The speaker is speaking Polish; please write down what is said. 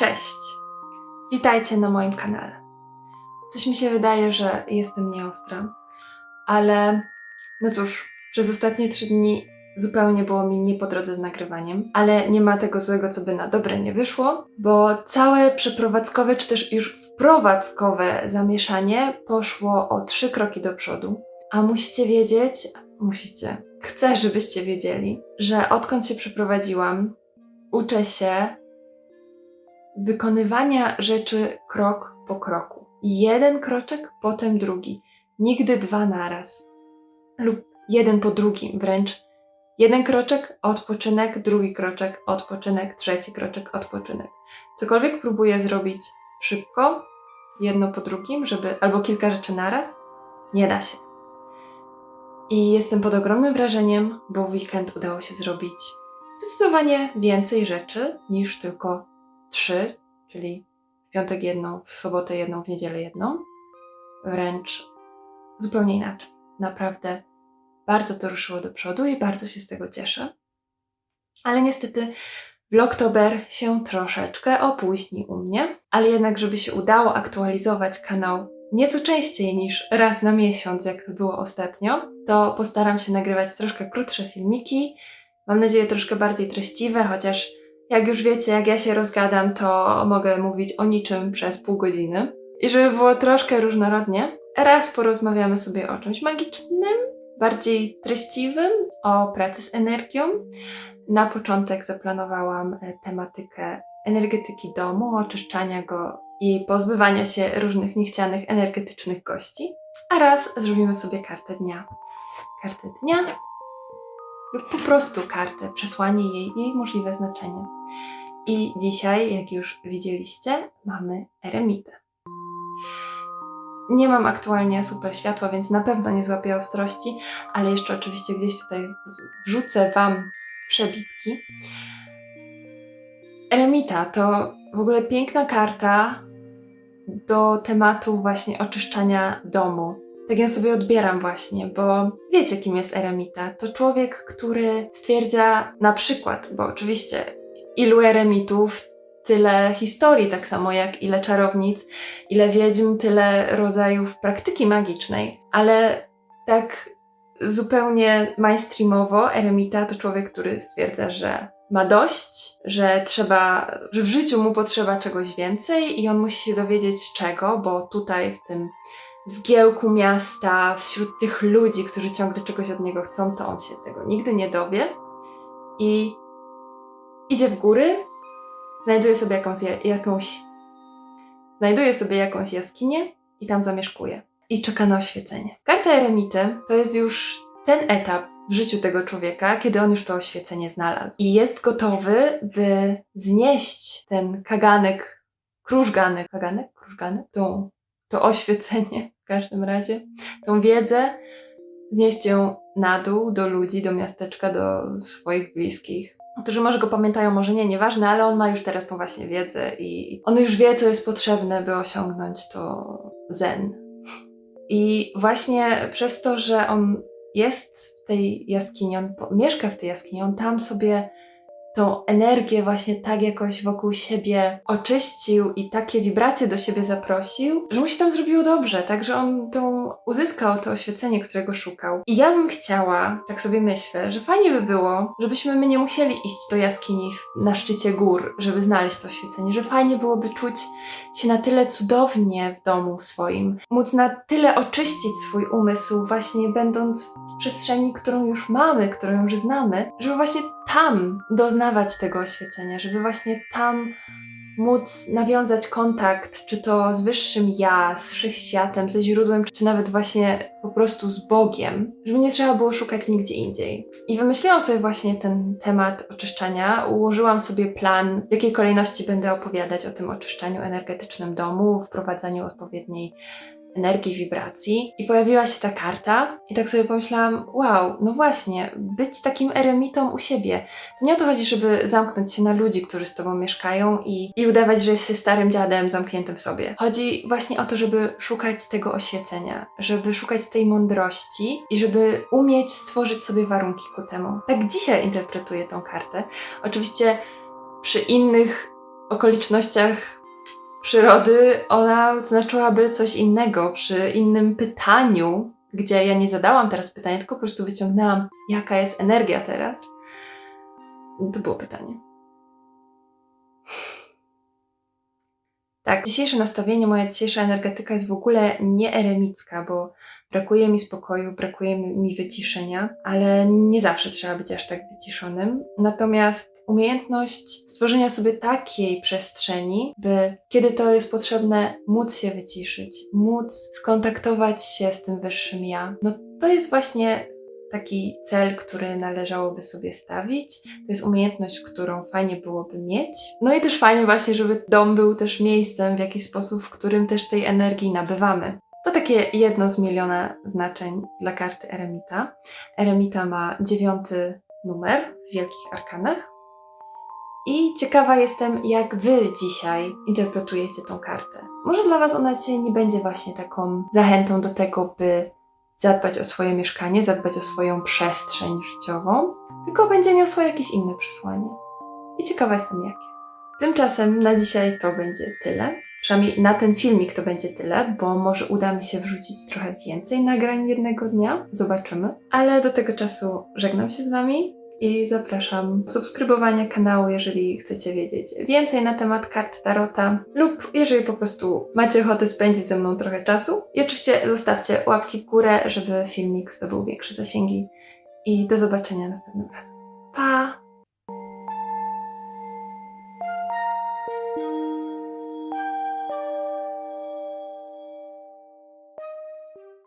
Cześć! Witajcie na moim kanale. Coś mi się wydaje, że jestem nieostra, ale no cóż, przez ostatnie trzy dni zupełnie było mi nie po drodze z nagrywaniem, ale nie ma tego złego, co by na dobre nie wyszło, bo całe przeprowadzkowe, czy też już wprowadzkowe zamieszanie poszło o trzy kroki do przodu. A musicie wiedzieć, musicie, chcę, żebyście wiedzieli, że odkąd się przeprowadziłam, uczę się wykonywania rzeczy krok po kroku. Jeden kroczek, potem drugi. Nigdy dwa naraz. Lub jeden po drugim, wręcz jeden kroczek, odpoczynek, drugi kroczek, odpoczynek, trzeci kroczek, odpoczynek. Cokolwiek próbuję zrobić szybko, jedno po drugim, żeby albo kilka rzeczy naraz, nie da się. I jestem pod ogromnym wrażeniem, bo w weekend udało się zrobić zdecydowanie więcej rzeczy niż tylko trzy, czyli w piątek jedną, w sobotę jedną, w niedzielę jedną. Wręcz zupełnie inaczej. Naprawdę bardzo to ruszyło do przodu i bardzo się z tego cieszę. Ale niestety Vlogtober się troszeczkę opóźni u mnie, ale jednak, żeby się udało aktualizować kanał nieco częściej niż raz na miesiąc, jak to było ostatnio, to postaram się nagrywać troszkę krótsze filmiki. Mam nadzieję troszkę bardziej treściwe, chociaż jak już wiecie, jak ja się rozgadam, to mogę mówić o niczym przez pół godziny. I żeby było troszkę różnorodnie, raz porozmawiamy sobie o czymś magicznym, bardziej treściwym, o pracy z energią. Na początek zaplanowałam e, tematykę energetyki domu, oczyszczania go i pozbywania się różnych niechcianych energetycznych gości. A raz zrobimy sobie kartę dnia. Kartę dnia lub po prostu kartę, przesłanie jej, jej możliwe znaczenie. I dzisiaj, jak już widzieliście, mamy eremitę. Nie mam aktualnie super światła, więc na pewno nie złapię ostrości, ale jeszcze oczywiście gdzieś tutaj wrzucę Wam przebitki. Eremita to w ogóle piękna karta do tematu właśnie oczyszczania domu. Tak ja sobie odbieram właśnie, bo wiecie kim jest eremita. To człowiek, który stwierdza na przykład, bo oczywiście ilu eremitów, tyle historii, tak samo jak ile czarownic, ile wiedźm, tyle rodzajów praktyki magicznej. Ale tak zupełnie mainstreamowo eremita to człowiek, który stwierdza, że ma dość, że trzeba, że w życiu mu potrzeba czegoś więcej i on musi się dowiedzieć czego, bo tutaj w tym zgiełku miasta, wśród tych ludzi, którzy ciągle czegoś od niego chcą, to on się tego nigdy nie dowie. I idzie w góry, znajduje sobie jakąś, jakąś znajduje sobie jakąś jaskinię i tam zamieszkuje. I czeka na oświecenie. Karta eremity to jest już ten etap w życiu tego człowieka, kiedy on już to oświecenie znalazł. I jest gotowy, by znieść ten kaganek, krużganek, kaganek, krużganek, tą, to oświecenie każdym razie, tą wiedzę, znieść ją na dół do ludzi, do miasteczka, do swoich bliskich. Którzy może go pamiętają, może nie, nieważne, ale on ma już teraz tą właśnie wiedzę i on już wie, co jest potrzebne, by osiągnąć to zen. I właśnie przez to, że on jest w tej jaskini, on mieszka w tej jaskini, on tam sobie tą energię właśnie tak jakoś wokół siebie oczyścił i takie wibracje do siebie zaprosił, że mu się tam zrobiło dobrze, tak, że on tą uzyskał to oświecenie, którego szukał. I ja bym chciała, tak sobie myślę, że fajnie by było, żebyśmy my nie musieli iść do jaskini na szczycie gór, żeby znaleźć to oświecenie, że fajnie byłoby czuć się na tyle cudownie w domu swoim, móc na tyle oczyścić swój umysł, właśnie będąc w przestrzeni, którą już mamy, którą już znamy, żeby właśnie tam doznawać tego oświecenia, żeby właśnie tam móc nawiązać kontakt, czy to z wyższym ja, z wszechświatem, ze źródłem, czy nawet właśnie po prostu z Bogiem, żeby nie trzeba było szukać nigdzie indziej. I wymyśliłam sobie właśnie ten temat oczyszczania, ułożyłam sobie plan, w jakiej kolejności będę opowiadać o tym oczyszczaniu energetycznym domu, wprowadzaniu odpowiedniej energii, wibracji i pojawiła się ta karta i tak sobie pomyślałam, wow, no właśnie, być takim eremitą u siebie. Nie o to chodzi, żeby zamknąć się na ludzi, którzy z tobą mieszkają i, i udawać, że jest się starym dziadem zamkniętym w sobie. Chodzi właśnie o to, żeby szukać tego oświecenia, żeby szukać tej mądrości i żeby umieć stworzyć sobie warunki ku temu. Tak dzisiaj interpretuję tą kartę. Oczywiście przy innych okolicznościach przyrody ona znaczyłaby coś innego. Przy innym pytaniu, gdzie ja nie zadałam teraz pytania, tylko po prostu wyciągnęłam, jaka jest energia teraz, to było pytanie. Tak, dzisiejsze nastawienie, moja dzisiejsza energetyka jest w ogóle nie eremicka, bo brakuje mi spokoju, brakuje mi- wyciszenia, ale nie zawsze trzeba być aż tak wyciszonym. Natomiast umiejętność stworzenia sobie takiej przestrzeni, by kiedy to jest potrzebne, móc się wyciszyć, móc skontaktować się z tym wyższym ja, no to jest właśnie taki cel, który należałoby sobie stawić. To jest umiejętność, którą fajnie byłoby mieć. No i też fajnie właśnie, żeby dom był też miejscem w jakiś sposób, w którym też tej energii nabywamy. To takie jedno z miliona znaczeń dla karty Eremita. Eremita ma dziewiąty numer w Wielkich Arkanach. I ciekawa jestem, jak Wy dzisiaj interpretujecie tą kartę. Może dla Was ona dzisiaj nie będzie właśnie taką zachętą do tego, by zadbać o swoje mieszkanie, zadbać o swoją przestrzeń życiową, tylko będzie niosła jakieś inne przesłanie. I ciekawa jestem jakie. Tymczasem na dzisiaj to będzie tyle. Przynajmniej na ten filmik to będzie tyle, bo może uda mi się wrzucić trochę więcej nagrań jednego dnia. Zobaczymy. Ale do tego czasu żegnam się z Wami i zapraszam do subskrybowania kanału, jeżeli chcecie wiedzieć więcej na temat kart Tarota lub jeżeli po prostu macie ochotę spędzić ze mną trochę czasu. I oczywiście zostawcie łapki w górę, żeby filmik zdobył większe zasięgi. I do zobaczenia następnym razem. Pa!